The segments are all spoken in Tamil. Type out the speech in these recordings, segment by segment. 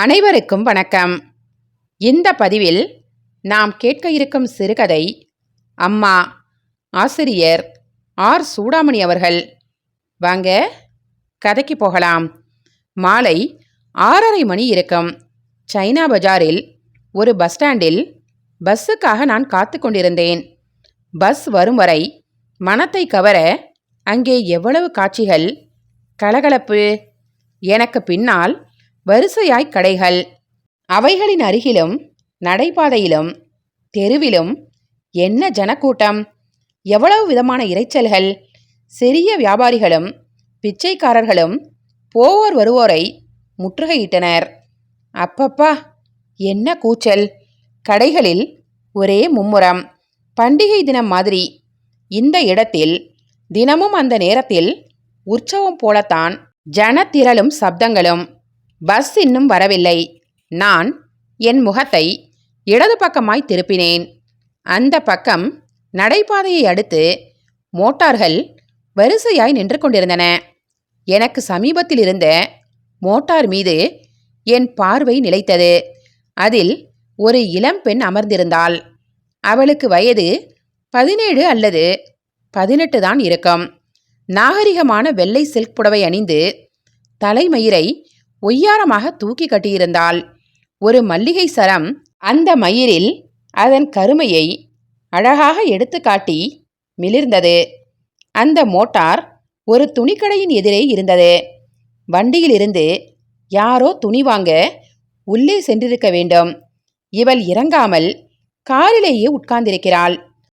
அனைவருக்கும் வணக்கம். இந்த பதிவில் நாம் கேட்க இருக்கும் சிறுகதை அம்மா ஆசிரியர் ஆர். சூடாமணி அவர்கள். வாங்க கதைக்கு போகலாம். மாலை ஆறரை மணி இருக்கும். சைனா பஜாரில் ஒரு பஸ் ஸ்டாண்டில் பஸ்ஸுக்காக நான் காத்து கொண்டிருந்தேன். பஸ் வரும் வரை மனத்தை கவர அங்கே எவ்வளவு காட்சிகள் கலகலப்பு. எனக்கு பின்னால் வரிசையாய் கடைகள். அவைகளின் அருகிலும் நடைபாதையிலும் தெருவிலும் என்ன ஜனக்கூட்டம்? எவ்வளவு விதமான இரைச்சல்கள்? சிறிய வியாபாரிகளும் பிச்சைக்காரர்களும் போவோர் வருவோரை முற்றுகையிட்டனர். அப்பப்பா என்ன கூச்சல்? கடைகளில் ஒரே மும்முரம். பண்டிகை தினம் மாதிரி. இந்த இடத்தில் தினமும் அந்த நேரத்தில் உற்சவம் போலத்தான் ஜனத்திரளும் சப்தங்களும். பஸ் இன்னும் வரவில்லை. நான் என் முகத்தை இடது பக்கமாய் திருப்பினேன். அந்த பக்கம் நடைபாதையை அடுத்து மோட்டார்கள் வரிசையாய் நின்று கொண்டிருந்தன. எனக்கு சமீபத்தில் இருந்த மோட்டார் மீது என் பார்வை நிலைத்தது. அதில் ஒரு இளம் பெண் அமர்ந்திருந்தாள். அவளுக்கு வயது பதினேழு அல்லது பதினெட்டு தான் இருக்கும். நாகரிகமான வெள்ளை சில்க் புடவை அணிந்து தலைமயிரை ஒய்யாரமாக தூக்கி கட்டியிருந்தாள். ஒரு மல்லிகை சரம் அந்த மயிரில் அதன் கருமையை அழகாக எடுத்து காட்டி மிளிர்ந்தது. அந்த மோட்டார் ஒரு துணிக்கடையின் எதிரே இருந்தது. வண்டியிலிருந்து யாரோ துணி வாங்க உள்ளே சென்றிருக்க வேண்டும். இவள் இறங்காமல் காரிலேயே உட்கார்ந்திருக்கிறாள்.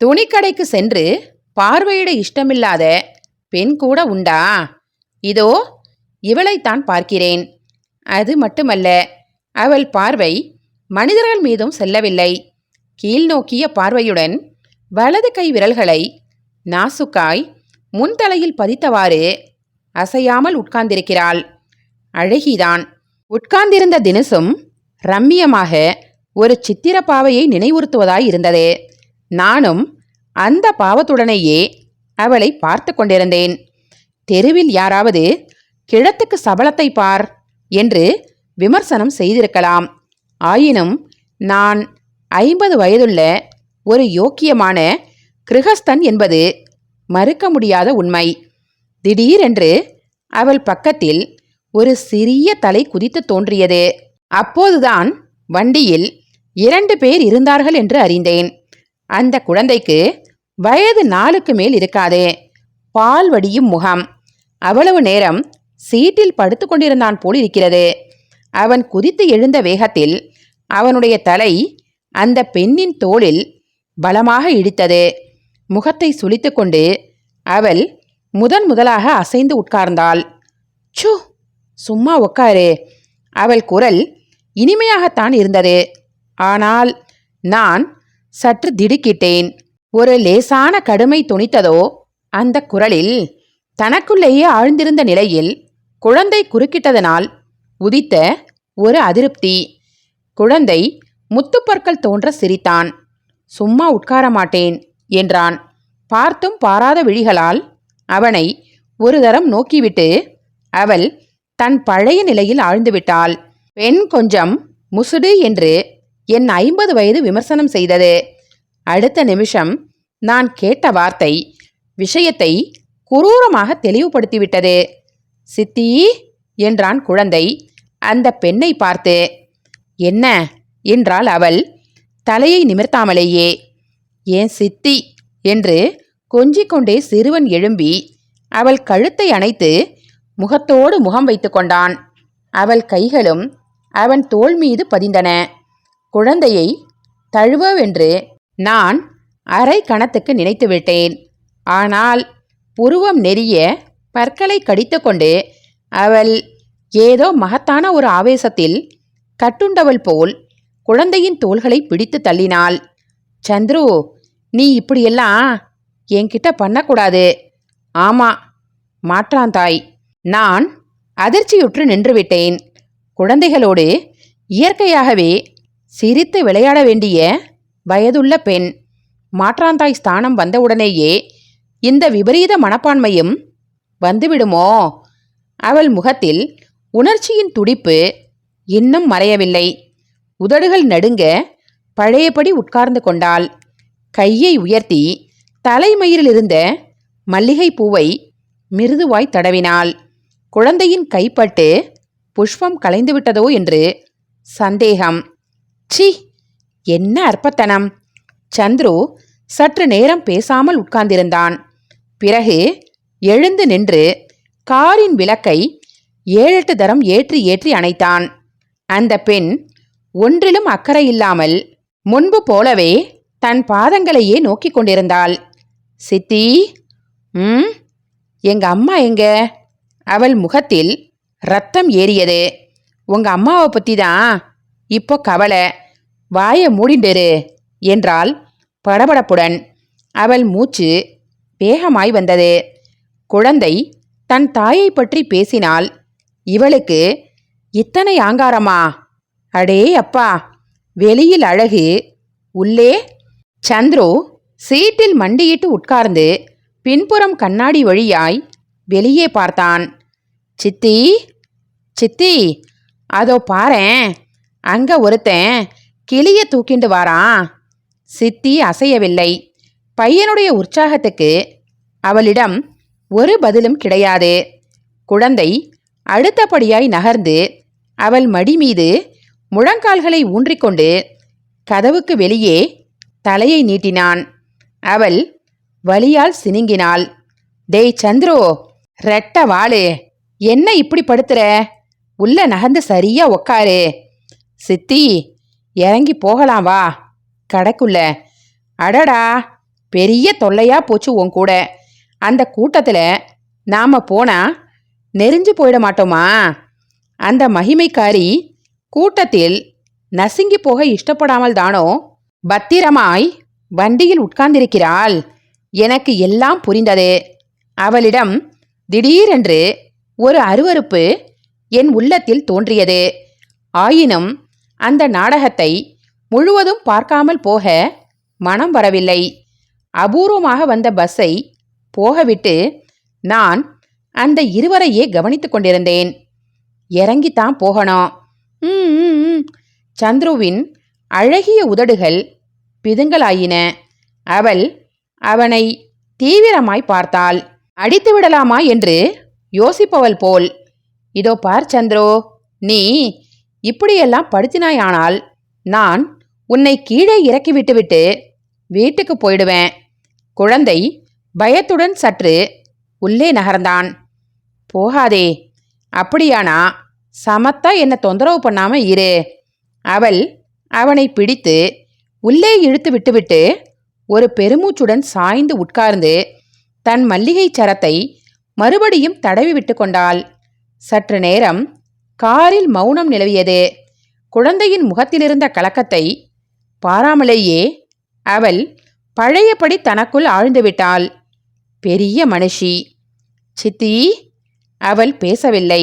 துணிக்கடைக்கு சென்று பார்வையிட இஷ்டமில்லாத பெண் கூட உண்டா? இதோ இவளைத்தான் பார்க்கிறேன். அது மட்டுமல்ல அவள் பார்வை மனிதர்கள் மீதும் செல்லவில்லை. கீழ்நோக்கிய பார்வையுடன் வலது கை விரல்களை நாசுக்காய் முன்தலையில் பதித்தவாறு அசையாமல் உட்கார்ந்திருக்கிறாள். அழகிதான். உட்கார்ந்திருந்த தினசும் ரம்மியமாக ஒரு சித்திர பாவையை நினைவுறுத்துவதாய் இருந்தது. நானும் அந்த பாவத்துடனேயே அவளை பார்த்து கொண்டிருந்தேன். தெருவில் யாராவது கிழத்துக்கு சபலத்தை பார் என்று விமர்சனம் செய்திருக்கலாம். ஆயினும் நான் ஐம்பது வயதுள்ள ஒரு யோக்கியமான கிருகஸ்தன் என்பது மறுக்க முடியாத உண்மை. திடீரென்று அவள் பக்கத்தில் ஒரு சிறிய தலை குதித்து தோன்றியது. அப்போதுதான் வண்டியில் இரண்டு பேர் இருந்தார்கள் என்று அறிந்தேன். அந்த குழந்தைக்கு வயது நாலுக்கு மேல் இருக்காதே. பால் வடியும் முகம். அவ்வளவு நேரம் சீட்டில் படுத்து கொண்டிருந்தான் போல் இருக்கிறது அவன் குதித்து எழுந்த வேகத்தில் அவனுடைய தலை அந்த பெண்ணின் தோளில் பலமாக இடித்தது. முகத்தை சுளித்துக்கொண்டு அவள் முதன் முதலாக அசைந்து உட்கார்ந்தாள். சு சும்மா உட்காரு அவள் குரல் இனிமையாகத்தான் இருந்தது. ஆனால் நான் சற்று திடுக்கிட்டேன். ஒரு லேசான கடுமை துணித்ததோ அந்த குரலில் தனக்குள்ளேயே ஆழ்ந்திருந்த நிலையில் குழந்தை குறுக்கிட்டதனால் உதித்த ஒரு அதிருப்தி. குழந்தை முத்துப்பற்கள் தோன்ற சிரித்தான். சும்மா உட்கார மாட்டேன் என்றான். பார்த்தும் பாராத விழிகளால் அவனை ஒரு தரம் நோக்கிவிட்டு அவள் தன் பழைய நிலையில் ஆழ்ந்துவிட்டாள். பெண் கொஞ்சம் முசுடு என்று என் ஐம்பது வயது விமர்சனம் செய்தது. அடுத்த நிமிஷம் நான் கேட்ட வார்த்தை விஷயத்தை குரூரமாக தெளிவுபடுத்திவிட்டது. சித்தி என்றான் குழந்தை. அந்த பெண்ணை பார்த்து என்ன? என்றாள் அவள். தலையை நிமிர்த்தாமலேயே ஏன் சித்தி? என்று கொஞ்சிக்கொண்டே சிறுவன் எழும்பி அவள் கழுத்தை அணைத்து முகத்தோடு முகம் வைத்து கொண்டான். அவள் கைகளும் அவன் தோள் மீது பதிந்தன. குழந்தையை தழுவவென்று நான் அரை கணத்துக்கு நினைத்து விட்டேன் ஆனால் புருவம் நெறிய பற்களை கடித்துக்கொண்டு அவள் ஏதோ மகத்தான ஒரு ஆவேசத்தில் கட்டுண்டவள் போல் குழந்தையின் தோள்களை பிடித்து தள்ளினாள். சந்துரு நீ இப்படியெல்லாம் என்கிட்ட பண்ணக்கூடாது. ஆமா மாற்றான் தாய். நான் அதிர்ச்சியுற்று நின்றுவிட்டேன். குழந்தைகளோடு இயற்கையாகவே சிரித்து விளையாட வேண்டிய வயதுள்ள பெண். மாற்றாந்தாய் ஸ்தானம் வந்தவுடனேயே இந்த விபரீத மனப்பான்மையும் வந்துவிடுமோ? அவள் முகத்தில் உணர்ச்சியின் துடிப்பு இன்னும் மறையவில்லை. உதடுகள் நடுங்க பழையபடி உட்கார்ந்து கொண்டாள். கையை உயர்த்தி தலைமயிரில் இருந்த மல்லிகை பூவை மிருதுவாய் தடவினாள். குழந்தையின் கைப்பட்டு புஷ்பம் கலைந்துவிட்டதோ என்று சந்தேகம். சி என்ன அற்பத்தனம்! சந்துரு சற்று நேரம் பேசாமல் உட்கார்ந்திருந்தான். பிறகு எழுந்து நின்று காரின் விளக்கை ஏழெட்டு தரம் ஏற்றி ஏற்றி அணைத்தான். அந்த பெண் ஒன்றிலும் அக்கறை இல்லாமல் முன்பு போலவே தன் பாதங்களையே நோக்கிக் கொண்டிருந்தாள். சித்தி ம் எங்க அம்மா எங்க? அவள் முகத்தில் ரத்தம் ஏறியது. உங்க அம்மாவை பத்தி தான் இப்போ கவலை. வாயை மூடிண்டிரு என்றால் படபடப்புடன். அவள் மூச்சு வேகமாய் வந்தது. குழந்தை தன் தாயை பற்றி பேசினால் இவளுக்கு இத்தனை ஆங்காரமா? அடே அப்பா வெளியில் அழகு. உள்ளே? சந்துரு சீட்டில் மண்டியிட்டு உட்கார்ந்து பின்புறம் கண்ணாடி வழியாய் வெளியே பார்த்தான். சித்தி சித்தி அதோ பாரேன். அங்க ஒருத்தன் கிளிய தூக்கிண்டு வாரான் சித்தி அசையவில்லை. பையனுடைய உற்சாகத்துக்கு அவளிடம் ஒரு பதிலும் கிடையாது. குழந்தை அடுத்தபடியாய் நகர்ந்து அவள் மடி மீது முழங்கால்களை ஊன்றிக்கொண்டு கதவுக்கு வெளியே தலையை நீட்டினான். அவள் வலியால் சினுங்கினாள். டேய் சந்திரோ ரெட்ட வாளு. என்ன இப்படி படுத்துற? உள்ள நகர்ந்து சரியா உக்காரு. சித்தி இறங்கி போகலாம் வா. கடைக்குள்ள. அடடா பெரிய தொல்லையா போச்சு உன் கூட. அந்த கூட்டத்தில் நாம் போனால் நெறிஞ்சு போயிட மாட்டோமா? அந்த மகிமைக்காரி கூட்டத்தில் நசுங்கி போக இஷ்டப்படாமல் தானோ? பத்திரமாய் வண்டியில் உட்கார்ந்திருக்கிறாள். எனக்கு எல்லாம் புரிந்தது. அவளிடம் திடீரென்று ஒரு அருவருப்பு என் உள்ளத்தில் தோன்றியது. ஆயினும் அந்த நாடகத்தை முழுவதும் பார்க்காமல் போக மனம் வரவில்லை. அபூர்வமாக வந்த பஸ்ஸை போகவிட்டு நான் அந்த இருவரையே கவனித்து கொண்டிருந்தேன். இறங்கித்தான் போகணும். ம், சந்துருவின் அழகிய உதடுகள் பிதுங்கலாயின. அவள் அவனை தீவிரமாய் பார்த்தாள். அடித்து விடலாமா என்று யோசிப்பவள் போல். இதோ பார் சந்துரு நீ இப்படியெல்லாம் படுத்தினாயானால் நான் உன்னை கீழே இறக்கி விட்டுவிட்டு வீட்டுக்கு போயிடுவேன். குழந்தை பயத்துடன் சற்று உள்ளே நகர்ந்தான். போகாதே. அப்படியானா? சமத்தா என்ன தொந்தரவு பண்ணாம இரு. அவள் அவனை பிடித்து உள்ளே இழுத்து விட்டுவிட்டு ஒரு பெருமூச்சுடன் சாய்ந்து உட்கார்ந்து தன் மல்லிகைச் சரத்தை மறுபடியும் தடவி விட்டு கொண்டாள். சற்று நேரம் காரில் மௌனம் நிலவியது. குழந்தையின் முகத்திலிருந்த கலக்கத்தை பாராமலேயே அவள் பழையபடி தனக்குள் ஆழ்ந்துவிட்டாள் பெரிய மனுஷி. சித்தி அவள் பேசவில்லை.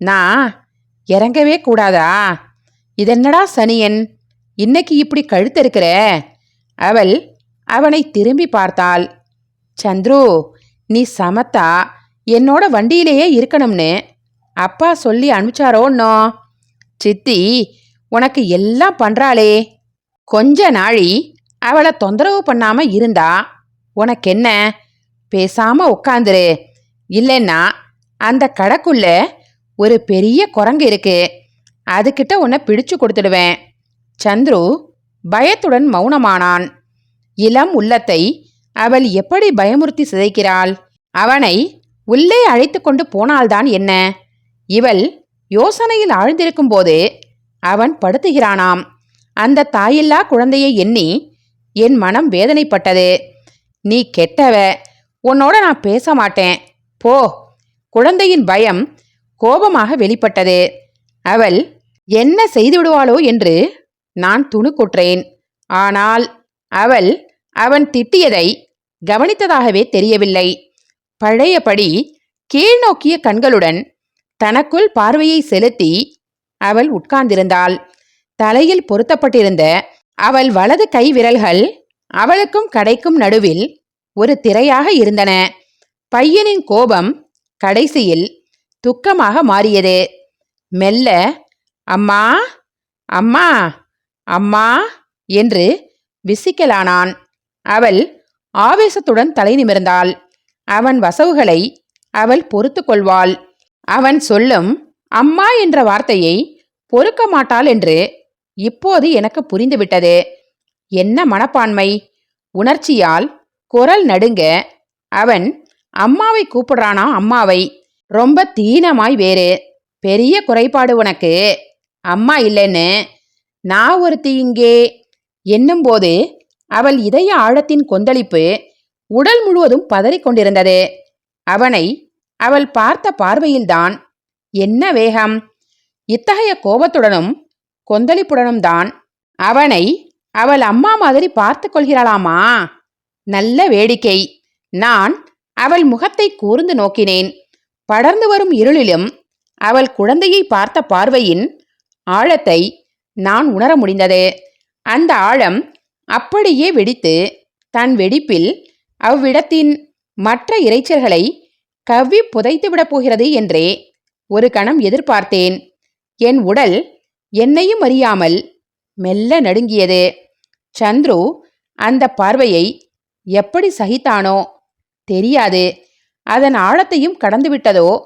நான் இறங்கவே கூடாதா? இதென்னடா சனியன்? இன்னைக்கு இப்படி கழுத்திருக்கிற அவள் அவனை திரும்பி பார்த்தாள். சந்துரு நீ சமத்தா? என்னோட வண்டியிலேயே இருக்கணும்னு. அப்பா சொல்லி அனுப்பிச்சாரோன்னோ சித்தி உனக்கு எல்லாம் பண்றாளே. கொஞ்ச நாழி அவளை தொந்தரவு பண்ணாம இருந்தா உனக்கென்ன? பேசாம உக்காந்துரு. இல்லைன்னா அந்த கடைக்குள்ள ஒரு பெரிய குரங்கு இருக்கு. அதுக்கிட்ட உன்னை பிடிச்சு கொடுத்துடுவேன். சந்துரு பயத்துடன் மௌனமானான். இளம் உள்ளத்தை அவள் எப்படி பயமுறுத்தி சிதைக்கிறாள்? அவனை உள்ளே அழைத்து கொண்டு போனால்தான் என்ன? இவள் யோசனையில் ஆழ்ந்திருக்கும் போது அவன் படுத்துகிறானாம். அந்த தாயில்லா குழந்தையை எண்ணி என் மனம் வேதனைப்பட்டது. நீ கெட்டவ உன்னோட நான் பேச மாட்டேன் போ. குழந்தையின் பயம் கோபமாக வெளிப்பட்டது. அவள் என்ன செய்து விடுவாளோ என்று நான் துணுக்குற்றேன். ஆனால் அவள் அவன் திட்டியதை கவனித்ததாகவே தெரியவில்லை. பழையபடி கீழ்நோக்கிய கண்களுடன் தனக்குள் பார்வையை செலுத்தி அவள் உட்கார்ந்திருந்தாள். தலையில் பொருத்தப்பட்டிருந்த அவள் வலது கை விரல்கள் அவளுக்கும் கடைக்கும் நடுவில் ஒரு திரையாக இருந்தன. பையனின் கோபம் கடைசியில் துக்கமாக மாறியது. மெல்ல அம்மா அம்மா அம்மா என்று விசிக்கலானான். அவள் ஆவேசத்துடன் தலை நிமிர்ந்தாள். அவன் வசவுகளை அவள் பொறுத்து கொள்வாள். அவன் சொல்லும் அம்மா என்ற வார்த்தையை பொறுக்க மாட்டாள் என்று இப்போது எனக்கு புரிந்துவிட்டது. என்ன மனப்பான்மை? உணர்ச்சியால் குரல் நடுங்க. அவன் அம்மாவை கூப்பிடுறானா அம்மாவை? ரொம்ப தீனமாய் வேறு. பெரிய குறைபாடு உனக்கு. அம்மா இல்லைன்னு. நான் ஒருத்தி இங்கே. என்னும்போது அவள் இதய ஆழத்தின் கொந்தளிப்பு உடல் முழுவதும் பதறிக் கொண்டிருந்தது அவனை அவள் பார்த்த பார்வையில்தான். என்ன வேகம்? இத்தகைய கோபத்துடனும் கொந்தளிப்புடனும் தான் அவனை அவள் அம்மா மாதிரி பார்த்து கொள்கிறாளாமா? நல்ல வேடிக்கை. நான் அவள் முகத்தை கூர்ந்து நோக்கினேன். படர்ந்து வரும் இருளிலும் அவள் குழந்தையை பார்த்த பார்வையின் ஆழத்தை நான் உணர முடிந்தது. அந்த ஆழம் அப்படியே வெடித்து தன் வெடிப்பில் அவ்விடத்தின் மற்ற இரைச்சல்களை கவ்வி புதைத்துவிடப் போகிறது என்றே ஒரு கணம் எதிர்பார்த்தேன். என் உடல் என்னையும் அறியாமல் மெல்ல நடுங்கியது. சந்துரு அந்த பார்வையை எப்படி சகித்தானோ தெரியாது. அதன் ஆழத்தையும் கடந்துவிட்டதோ?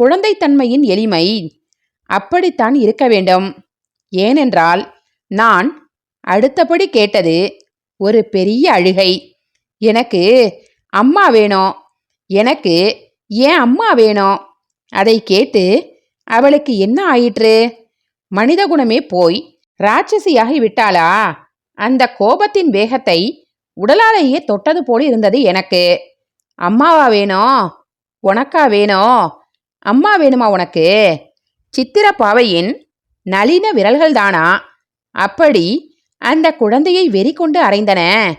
குழந்தைத்தன்மையின் எளிமை அப்படித்தான் இருக்க வேண்டும். ஏனென்றால் நான் அடுத்தபடி கேட்டது ஒரு பெரிய அழுகை. எனக்கு அம்மா வேணும் எனக்கு ஏன் அம்மா வேணும் அதை கேட்டு அவளுக்கு என்ன ஆயிற்று? மனித குணமே போய் ராட்சசியாகி விட்டாளா? அந்த கோபத்தின் வேகத்தை உடலாலேயே தொட்டது போல இருந்தது எனக்கு. அம்மாவா வேணும் உனக்கா வேணும் அம்மா வேணுமா உனக்கு? சித்திர பாவையின் நளின விரல்கள் தானா அப்படி அந்த குழந்தையை வெறி கொண்டு அறைந்தன.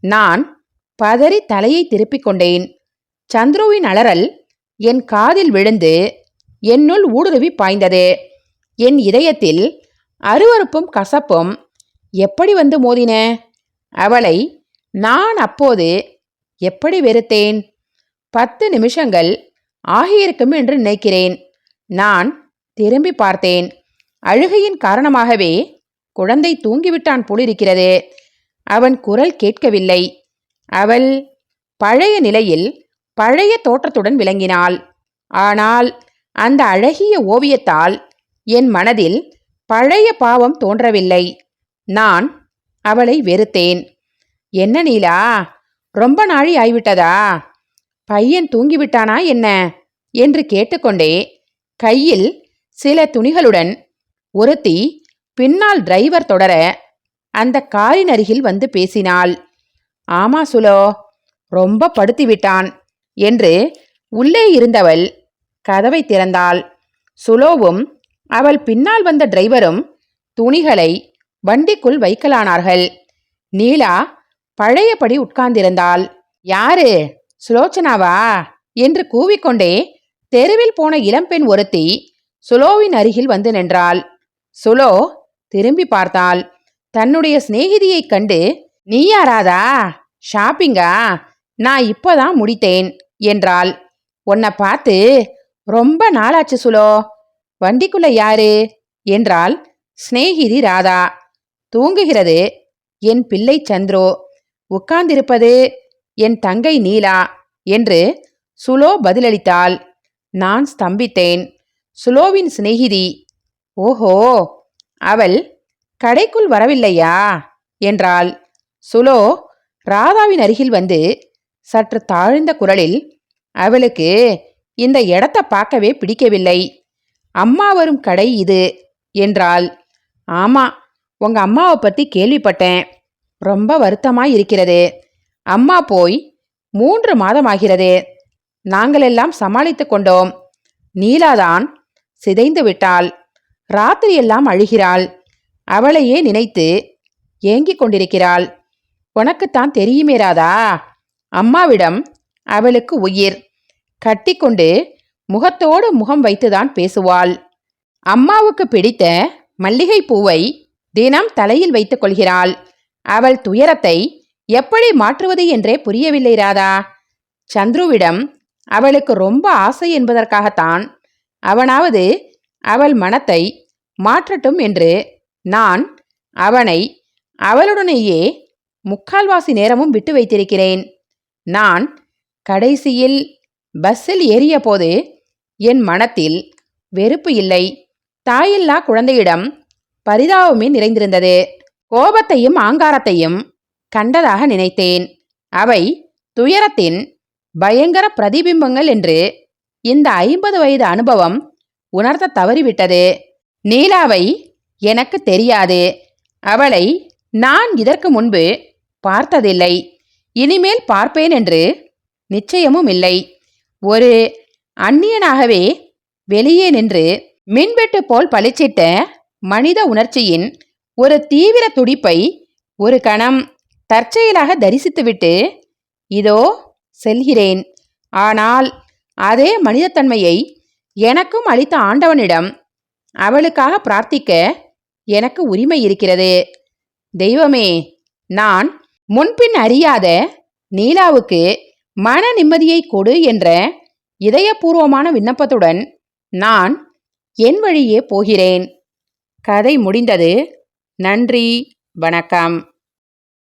நான் பதறி தலையை திருப்பிக் கொண்டேன். சந்துருவின் அலறல் என் காதில் விழுந்து என்னுள் ஊடுருவி பாய்ந்தது. என் இதயத்தில் அருவருப்பும் கசப்பும் எப்படி வந்து மோதின? அவளை நான் அப்போது எப்படி வெறுத்தேன்? பத்து நிமிஷங்கள் ஆகியிருக்கும் என்று நினைக்கிறேன். நான் திரும்பி பார்த்தேன். அழுகையின் காரணமாகவே குழந்தை தூங்கிவிட்டான் போலிருக்கிறது. அவன் குரல் கேட்கவில்லை. அவள் பழைய நிலையில் பழைய தோற்றத்துடன் விளங்கினாள். ஆனால் அந்த அழகிய ஓவியத்தால் என் மனதில் பழைய பாவம் தோன்றவில்லை. நான் அவளை வெறுத்தேன். என்ன நீலா? ரொம்ப நாழி ஆய்விட்டதா? பையன் தூங்கிவிட்டானா என்ன? என்று கேட்டுக்கொண்டே கையில் சில துணிகளுடன் ஒருத்தி பின்னால் டிரைவர் தொடர அந்த காரின் அருகில் வந்து பேசினாள். ஆமா சுலோ ரொம்ப படுத்திவிட்டான் என்று உள்ளே இருந்தவள் கதவை திறந்தாள். சுலோவும் அவள் பின்னால் வந்த டிரைவரும் துணிகளை வண்டிக்குள் வைக்கலானார்கள். நீலா பழையபடி உட்கார்ந்திருந்தாள். யாரு? சுலோச்சனாவா? என்று கூவிக்கொண்டே தெருவில் போன இளம்பெண் ஒருத்தி சுலோவின் அருகில் வந்து நின்றாள். சுலோ திரும்பி பார்த்தாள். தன்னுடைய சிநேகிதியைக் கண்டு நீ யாராதா? ஷாப்பிங்கா? நான் இப்போதான் முடித்தேன் என்றாள். உன்னை பார்த்து ரொம்ப நாளாச்சு சுலோ. வண்டிக்குள்ள யாரு? என்றாள் சிநேகிதி ராதா. தூங்குகிறது. என் பிள்ளை சந்திரோ. உட்கார்ந்திருப்பது என் தங்கை நீலா என்று சுலோ பதிலளித்தாள். நான் ஸ்தம்பித்தேன். சுலோவின் சிநேகிதி ஓஹோ அவள் கடைக்குள் வரவில்லையா? என்றாள். சுலோ ராதாவின் அருகில் வந்து சற்று தாழ்ந்த குரலில் அவளுக்கு இந்த இடத்த பார்க்கவே பிடிக்கவில்லை. அம்மா வரும் கடை இது என்றாள். ஆமா உங்க அம்மாவை பத்தி கேள்விப்பட்டேன். ரொம்ப வருத்தமாய் இருக்கிறது அம்மா போய் மூன்று மாதமாகிறது. நாங்களெல்லாம் சமாளித்து கொண்டோம். நீலாதான் சிதைந்து விட்டாள். ராத்திரியெல்லாம் அழுகிறாள். அவளையே நினைத்து ஏங்கிக் கொண்டிருக்கிறாள். உனக்குத்தான் தெரியுமே ராதா அம்மாவிடம் அவளுக்கு உயிர். கட்டிக்கொண்டு முகத்தோடு முகம் வைத்துதான் பேசுவாள். அம்மாவுக்கு பிடித்த மல்லிகை பூவை தினம் தலையில் வைத்துக் கொள்கிறாள். அவள் துயரத்தை எப்படி மாற்றுவது என்றே புரியவில்லை ராதா. சந்துருவிடம் அவளுக்கு ரொம்ப ஆசை என்பதற்காகத்தான் அவனாவது அவள் மனத்தை மாற்றட்டும் என்று நான் அவனை அவளுடனேயே முக்கால்வாசி நேரமும் விட்டு வைத்திருக்கிறேன். நான் கடைசியில் பஸ்ஸில் ஏறிய போது என் மனத்தில் வெறுப்பு இல்லை. தாயில்லா குழந்தையிடம் பரிதாபமே நிறைந்திருந்தது. கோபத்தையும் ஆங்காரத்தையும் கண்டதாக நினைத்தேன். அவை துயரத்தின் பயங்கர பிரதிபிம்பங்கள் என்று இந்த ஐம்பது வயது அனுபவம் உணர்த்த தவறிவிட்டது. நீலாவை எனக்கு தெரியாது. அவளை நான் இதற்கு முன்பு பார்த்ததில்லை. இனிமேல் பார்ப்பேன் என்று நிச்சயமும் இல்லை. ஒரு அந்நியனாகவே வெளியே நின்று மின்வெட்டு போல் பளிச்சிட்ட மனித உணர்ச்சியின் ஒரு தீவிர துடிப்பை ஒரு கணம் தற்செயலாக தரிசித்துவிட்டு இதோ செல்கிறேன். ஆனால் அதே மனிதத்தன்மையை எனக்கும் அளித்த ஆண்டவனிடம் அவளுக்காக பிரார்த்திக்க எனக்கு உரிமை இருக்கிறது. தெய்வமே நான் முன்பின் அறியாத நீலாவுக்கு மன நிம்மதியை கொடு என்ற இதயபூர்வமான விண்ணப்பத்துடன் நான் என் வழியே போகிறேன். கதை முடிந்தது. நன்றி வணக்கம்.